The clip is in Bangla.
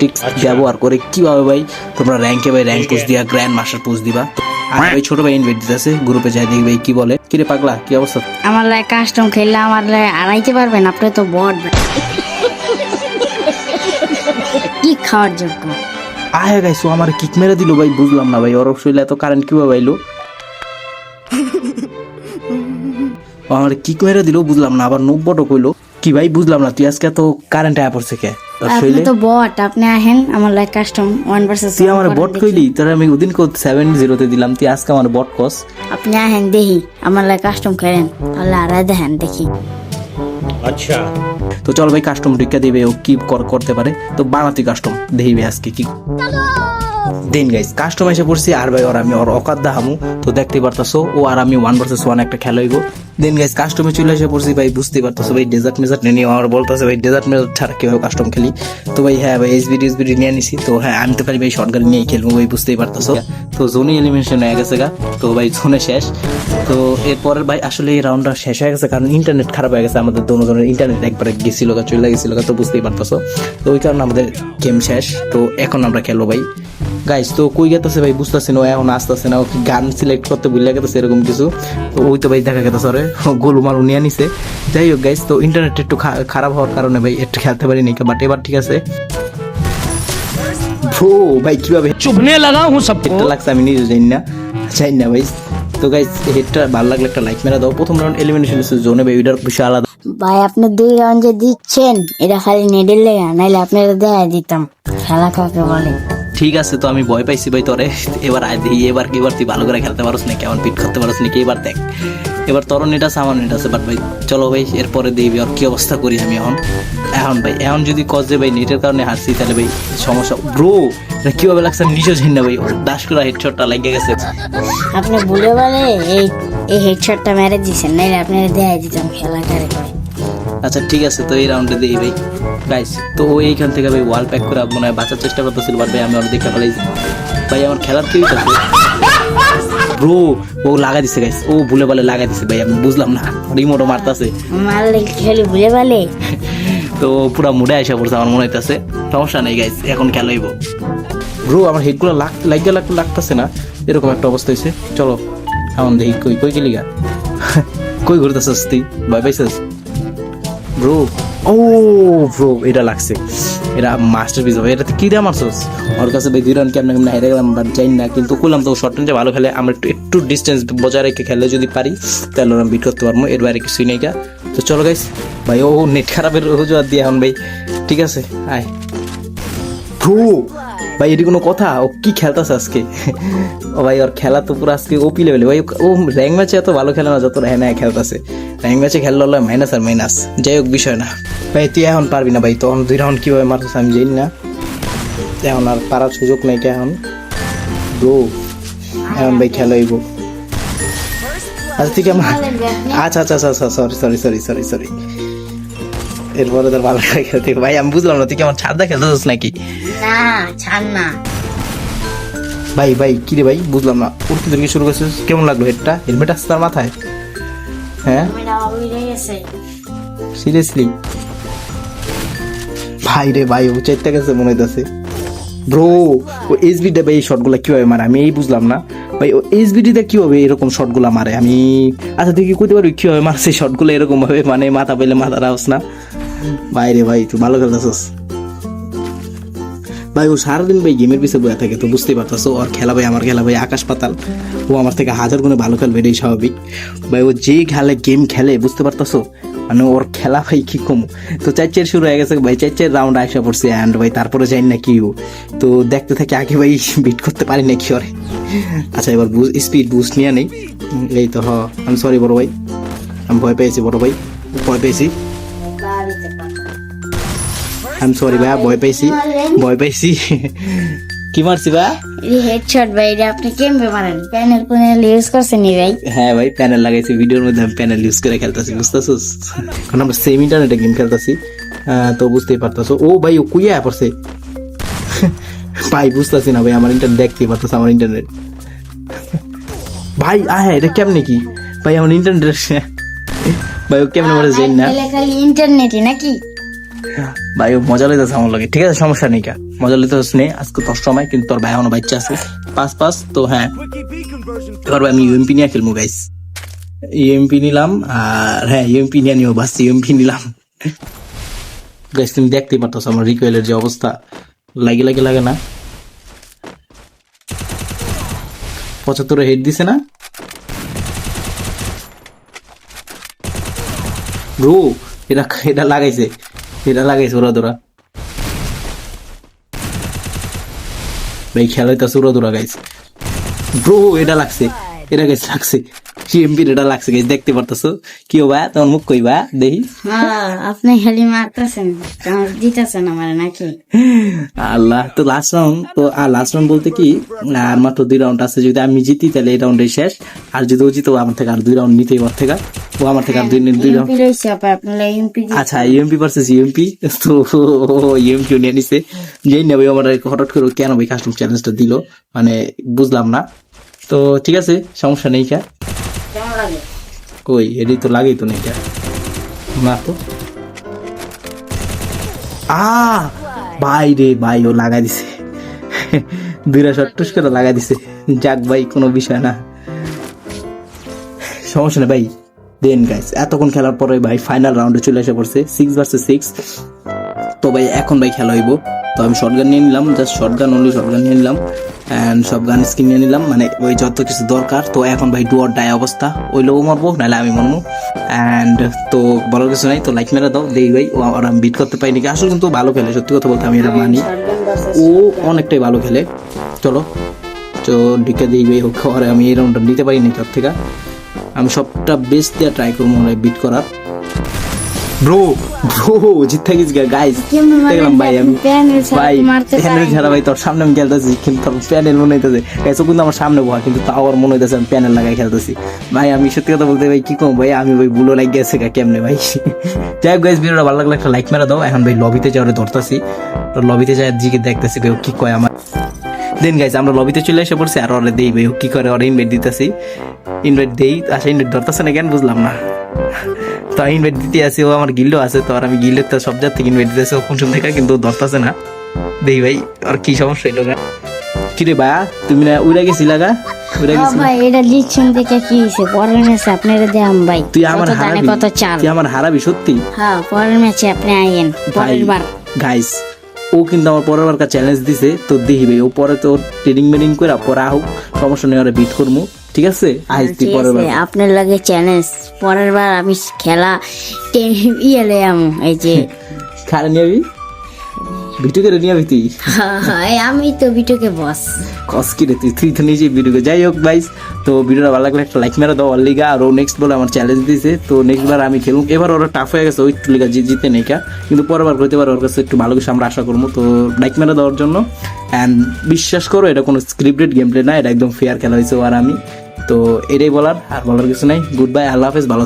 টিক্স ব্যবহার করে কীভাবে ভাই তোমরা র্যাঙ্কে ভাই র্যাঙ্ক পোস্ট দিয়া গ্র্যান্ড মাস্টার পোস্ট দিবা? আর ভাই ছোট ভাই ইনভাইট দিতেছে গ্রুপে যাই দেখি ভাই কি বলে। কিরে পাগলা কি অবস্থা? আমার লাই কাস্টম খেললে আমার লাই আড়াইতে পারবেন আপনি তো বট কি খাওয়ার যোগ্য? আয় গাইছো আমার কিক মেরে দিল ভাই বুঝলাম না ভাই ওর শরীরে এত কারেন্ট কীভাবে পাইলো আমার কিক মেরে দিল বুঝলাম না আবার নব্বটও কইলো। কি ভাই বুঝলাম না তুই আজকে এত কারেন্ট আয়া পড়ছে কে? আপনি তো বট আপনি আহেন আমার লাইক কাস্টম ওয়ান ভার্সেস তুই আমার বট কইলি তোর আমি ওদিন কো তে দিলাম তুই আজকে আমার বট কস। আপনি আহেন দেখি আমার লাইক কাস্টম করেন তাহলে আর দেখেন দেখি। আচ্ছা। তো চল ভাই কাস্টম টিকা দিবে ও কি কর- করতে পারে। তো বানাতি কাস্টম দেখিবে আজকে কি দেন গাইস কাস্টম এসে পড়ছি। আর ভাই, ওর আমি ওর অকাত দাহামু তো দেখতে পারতাছো, ও আর আমি ওয়ান ভার্সেস ওয়ান একটা খেলা হইব। দেন গাইস কাস্টমে চলে এসে পড়ছি, ভাই বুঝতে পারতাছো, ভাই ডেজার্ট মেজার্ট নিয়ে আমার বলতাছে, ভাই ডেজার্ট মেজার্ট ছাড়া কীভাবে কাস্টম খেলি? তো ভাই হ্যাঁ ভাই এসবিডি এসবিডি নিয়ে নিছি। তো হ্যাঁ আমি তো খালি, ভাই শর্ট গান নিয়েই খেলব, ভাই, বুঝতেই পারতাছো। তো জোনে এলিমিনেশন হয়ে গেছে গা। তো ভাই জোনে শেষ। তো এরপরের ভাই, আসলে এই রাউন্ডটা শেষ হয়ে গেছে, কারণ ইন্টারনেট খারাপ হয়ে গেছে, আমাদের দোনো জনের ইন্টারনেট একবারে গেছিল গা, চলে গেছিল গা, তো বুঝতেই পারতাছো। তো ওই কারণে আমাদের গেম শেষ। তো এখন আমরা খেলব, ভাই। গাইস তো কই গেতেছে ভাই? বুঝতেছে না এখন আসতেছে না ওকে গান সিলেক্ট করতে ভুলে গেতেছে এরকম কিছু? তো ওই তো ভাই দেখা গেতেছে আরে গোলু মারু নিয়ে নিছে। যাই হোক গাইস তো ইন্টারনেট একটু খারাপ হওয়ার কারণে ভাই একটু খেলতে পারিনি বাট এবার ঠিক আছে। ভো ভাই কীভাবে চুপনে লাগা হুঁ সব। এটা লাগছে আমি নিজে জানি না। জানি না ভাই তো গাইস হেডটা ভালো লাগলে একটা লাইক মেরা দাও। প্রথম রাউন্ড এলিমিনেশন জোনে ভাই ওইটার বিষয় আলাদা। ভাই আপনি দুই রাউন্ড যে দিচ্ছেন এটা খালি নেডেল লেগা নাইলে এটা দেখা দিতাম। খেলা কাকে বলে। ঠিক আছে, তো আমি ভয় পাইছি ভাই তোরে। এবার আয় দেখি, এবার কি, এবার তুই ভালো করে খেলতে পারোস নাকি? এমন পিট করতে পারোস নাকি? এবার দেখ। এবার তোর নেট আছে, আমার নেট আছে বাট ভাই, চলো ভাই, এরপরে দেখবি আর কি অবস্থা করি আমি এখন। এখন ভাই, এখন যদি কজ যে ভাই নেটের কারণে হারছি, তাহলে ভাই সমস্যা। ব্রো কীভাবে লাগছে আমি নিজেও না ভাই। দাস করে হেডশটটা লাগিয়ে গেছে। আপনি বলে বলে এই এই হেডশটটা মেরে দিয়েছেন নাইলে আপনারা দেখাই দিতাম খেলা করে আচ্ছা ঠিক আছে তো এই রাউন্ডে দিই ভাই। গাইস তো ও এইখান থেকে ভাই ওয়াল প্যাক করে মনে হয় বাঁচার চেষ্টা করতেছিল বাট ভাই আমি ওর দেখে ফেলাইছি। ভাই আমার খেলার কি হইতাছে? ব্রো ও লাগা দিছে গাইস ও ভুলে বলে লাগা দিছে ভাই আমি বুঝলাম না। রিমোটও মারতাছে। মারলে ভুলে বলে তো পুরো মুডে আসা পড়ছে আমার মনে হইতাছে। সমস্যা নেই গাইস এখন খেলাইব ব্রো আমার হেডগুলো লাগ লাগিয়ে লাগতে লাগতেছে না। এরকম একটা অবস্থা হয়েছে চলো এখন দেখি কই কই গেলি গা কই ঘুরতেছিস তুই? ভয় পাইছিস? ব্রো ও ব্রো এটা লাগছে। এটা মাস্টার পিস হবে এটা কি দাম মারছস ওর কাছে ভাই রান কেমন কেমন হেরে গেলাম জানি না, কিন্তু করলাম তো শর্ট রেঞ্জে ভালো খেলে, আমরা একটু একটু ডিস্টেন্স বজায় রেখে খেলে যদি পারি, তাহলে ওরা বিট করতে পারব, এর বাইরে কিছুই নেই। তো চলো গাইস ভাই, ও নেট খারাপের অজুহাত দিয়ে এখন, ভাই, ঠিক আছে, আয়। ব্রো ভাই, এটি কোনো কথা? ও কি খেলতেছে আজকে? ও ভাই, ওর খেলা তো পুরো আজকে ওপি লেভেলে ভাই, ও র্যাঙ্ক ম্যাচে এত ভালো খেলে না যত হ্যাঁ না খেলতেছে। র্যাঙ্ক ম্যাচে খেললে হলো মাইনাস আর মাইনাস যাই হোক, বিষয় না। ভাই, তুই এখন পারবি না ভাই, তখন দুই রাউন্ড কীভাবে মারতেছে আমি জানি না। এখন আর পারার সুযোগ নেই কে এখন? ব্রো এখন ভাই খেলা হইব। আচ্ছা কেমন আচ্ছা আচ্ছা আচ্ছা আচ্ছা sorry sorry sorry sorry sorry এরপরে তোর ভালো করে খেলতে ভাই আমি বুঝলাম না তুই কেমন ছাড়দা খেলতেছিস নাকি? না ছাড় না। ভাই ভাই কি রে ভাই বুঝলাম না। উঠতে থেকে শুরু করছিস? কেমন লাগল হেডটা? হেলমেট আসছে তার মাথায়? হ্যাঁ? সিরিয়াসলি ভাই রে ভাই ও চাইতে গেছে মনে হইতেছে। ব্রো ও এসবিটা ভাই এই শটগুলা কীভাবে মারে? আমি এই বুঝলাম না। ভাই ও এসবিডিতে কীভাবে এরকম শটগুলা মারে? আমি আচ্ছা তুই কি কইতে পারবি কীভাবে মারছে? শটগুলো এরকম ভাবে মানে মাথা পেলে মাথা রাখস না? ভাই রে ভাই তুই ভালো খেলতেছিস। ভাই, ও সারাদিন ভাই গেমের পিছিয়ে বয়ে থাকে, তো বুঝতেই পারতেছো, ওর খেলা ভাই, আমার খেলা ভাই, আকাশ পাতাল। ও আমার থেকে হাজার গুণে ভালো খেলবে, এটাই স্বাভাবিক। ভাই, ও যে খেলে, গেম খেলে, বুঝতে পারতেছো? মানে ওর খেলা ভাই কি কম? তো চার চার শুরু হয়ে গেছে, ভাই, চার চার রাউন্ড আসা পড়ছে অ্যান্ড ভাই, তারপরে জানি না কি ও। তো দেখতে থাকি, আগে ভাই বিট করতে পারি না কি ওরে? আচ্ছা এবার স্পিড বুস্ট নিয়ে নেই। এই তো, হ আমি সরি বড় ভাই। আমি ভয় পেয়েছি বড় ভাই, ভয় পেয়েছি। আই এম সরি ভাইয়া ভয় পাইছি। ভয় পাইছি। কি মারছি ভাই হেডশট ভাই এটা আপনি কেমবে মারেন? প্যানেল প্যানেল ইউজ করছেন নি ভাই? হ্যাঁ ভাই প্যানেল লাগাইছি ভিডিওর মধ্যে আমি প্যানেল ইউজ করে খেলতেছি বুঝতেছিস কারণ আমরা সেম ইন্টারনেটে গেম খেলতেছি। তো বুঝতেই পারতেছো। ও ভাই ও কুইয়া পড়ছে। ভাই বুঝতেছি না ভাই আমার ইন্টারনেট দেখতেই পারতেছে আমার ইন্টারনেট ভাই আহ এটা কেমনে কি? ভাই আমার ইন্টারনেট ভাই ও কেমনে মারে জানি না। খালি ইন্টারনেটে নাকি? ভাই, ও মজা লেগেছে আমার লাগে। ঠিক আছে, সমস্যা নেই কা। মজা লিতে হচ্ছে নে আজকে তোর সময়, কিন্তু তোর ভাই এখনও বাচ্চা আছে। পাঁচ পাঁচ তো হ্যাঁ। এবার আমি ইউএমপি নিয়ে খেলব গাইস ইউএমপি নিলাম, আর হ্যাঁ ইউএমপি নিয়ে নিও, বাস ইউএমপি নিলাম। গাইস তুমি দেখতেই পারতো আমার রিকোয়েলের যে অবস্থা। লাগে লাগে লাগে না। পঁচাত্তরে হেড দিছে না? ব্রো এটা এটা লাগাইছে। এটা লাগাইছে ওরা তোরা ভাই খেলাইতেছে ওরা তোরা গাইছে ব্রো এটা লাগছে। এটা গাইছে লাগছে। এটা লাগছে গাইছে দেখতে পারতেছো? কি বা তোমার মুখ কইবা দেখি। আপনি খালি মারতেছেন। দিতেছেন আমার নাকি। আল্লাহ তো লাস্ট রাউন্ড তো আর লাস্ট রাউন্ড বলতে কি আর মাত্র দুই রাউন্ড আছে। যদি আমি জিতি তাহলে এই রাউন্ডে শেষ। আর যদি ও জিতো আমার থেকে আর দুই রাউন্ড নিতেই ওর থেকে ও আমার থেকে আর দুই দুই আচ্ছা ইউএমপি ভার্সেস ইউএমপি। তো ইউএমপি নিয়ে নিছে। যেই নেবে আমার হঠাৎ করে কেন ভাই কাস্টম চ্যালেঞ্জটা দিল? মানে বুঝলাম না। তো ঠিক আছে সমস্যা নেই কা কই এডি তো লাগেই তো নেই কা না তো। আ ভাই রে ভাই ও লাগাই দিছে। দুইটা শট টুস করে লাগাই দিছে। যাক ভাই কোনো বিষয় না। সমস্যা নেই ভাই। দেন গাইস এতক্ষণ খেলার পরে ভাই ফাইনাল রাউন্ডে চলে এসে পড়ছে সিক্স ভার্সেস সিক্স তো ভাই, এখন ভাই খেলা হইব। তো আমি শর্ট গান নিয়ে নিলাম just short gun only short gun নিয়ে নিলাম। অ্যান্ড সব গান স্কিন নিয়ে নিলাম মানে ওই যত কিছু দরকার। তো এখন ভাই ডুয়ার ডাই অবস্থা। ওই লোক মারবো, নাহলে আমি মারবো। অ্যান্ড তো বলার কিছু নাই, তো লাইক মেরে দাও। দেই ভাই, ও আর আমি বিট করতে পারি নাকি আসলে কিন্তু ভালো খেলে, সত্যি কথা বলতে আমি এটা মানি। ও অনেকটাই ভালো খেলে। চলো, তো ঢুকে দিই ভাই, ওকে আর আমি এই রাউন্ডটা নিতে পারি নাকি ওর থেকে। আমি সবটা বেস্ট দিয়ে ট্রাই করব মনে হয় বিট করার। ব্রো ব্রো জিতে গেছি গাইস দেখলাম ভাই আমি প্যানেল ভাই মারতে প্যানেল ছাড়া ভাই তোর সামনে আমি খেলতেছি কিন্তু তোর প্যানেল মনে হইতেছে। গাইস ও কিন্তু আমার সামনে বহা কিন্তু তাও আমার মনে হইতেছে আমি প্যানেল লাগাই খেলতেছি। ভাই আমি সত্যি কথা বলতে ভাই কি কম ভাই আমি ভাই বুলো লাগ গেছে গা কেমনে ভাই? যাই হোক গাইস ভিডিওটা ভালো লাগলে একটা লাইক মেরে দাও। এখন ভাই লবিতে যাওয়ারে ধরতেছি। তো লবিতে যাই দিকে দেখতেছি ভাই ও কি কয় আমার দেন গাইজ আমরা লবিতে চলে এসে পড়ছি আর ওরে দেই ভাই কি করে ওরে ইনভাইট দিতেছি। ইনভাইট দেই আচ্ছা ইনভাইট ধরতেছে না কেন বুঝলাম না। তো ইনভাইট দিতে আসি ও আমার গিল্ডও আছে তো আর আমি গিল্ডের তো সব জাত থেকে ইনভাইট দিতেছে কোন সময় থেকে কিন্তু ধরতেছে না। দেই ভাই আর কি সমস্যা এলো গা? কিরে ভাই তুমি না উড়ে গেছি লাগা উড়ে ও ভাই এটা লিখছেন দেখে কি হয়েছে পরের ম্যাচে আপনারা দেন ভাই। তুই আমার হারাবি। কত চাল। তুই আমার হারাবি সত্যি? হ্যাঁ পরের ম্যাচে আপনি আইয়েন পরের বার গাইস ও কিন্তু আমার পরের বারকার চ্যালেঞ্জ দিছে তো দিবে ও পরে তো ট্রেনিং মেডিং করে পরে আহুক সমস্যা নেই ওরা বিট করব ঠিক আছে? আইসি পরের বার আপনার লাগে চ্যালেঞ্জ পরের বার আমি খেলা ইয়ে লে আমু এই যে খারে নিয়ে ভিডিও করে নিয়ে তুই? আমি তো বিটুকে বস কস কি রে তুই? তুই তো নিজেই ভিডিও যাই হোক ভাইস তো ভিডিওটা ভালো লাগলে একটা লাইক মেরে দাও অল্লিগা আর ও নেক্সট বলে আমার চ্যালেঞ্জ দিয়েছে তো নেক্সট বার আমি খেলুম। এবার ওরা টাফ হয়ে গেছে ওই লিগা জিতে নেই কা। কিন্তু পরের বার হইতে পারে ওর কাছে একটু ভালো কিছু আমরা আশা করব। তো লাইক মেরে দেওয়ার জন্য। অ্যান্ড বিশ্বাস করো এটা কোনো স্ক্রিপ্টেড গেম প্লে না এটা একদম ফেয়ার খেলা হয়েছে আর আমি। তো এটাই বলার আর বলার কিছু নাই। গুড বাই আল্লাহ হাফেজ ভালো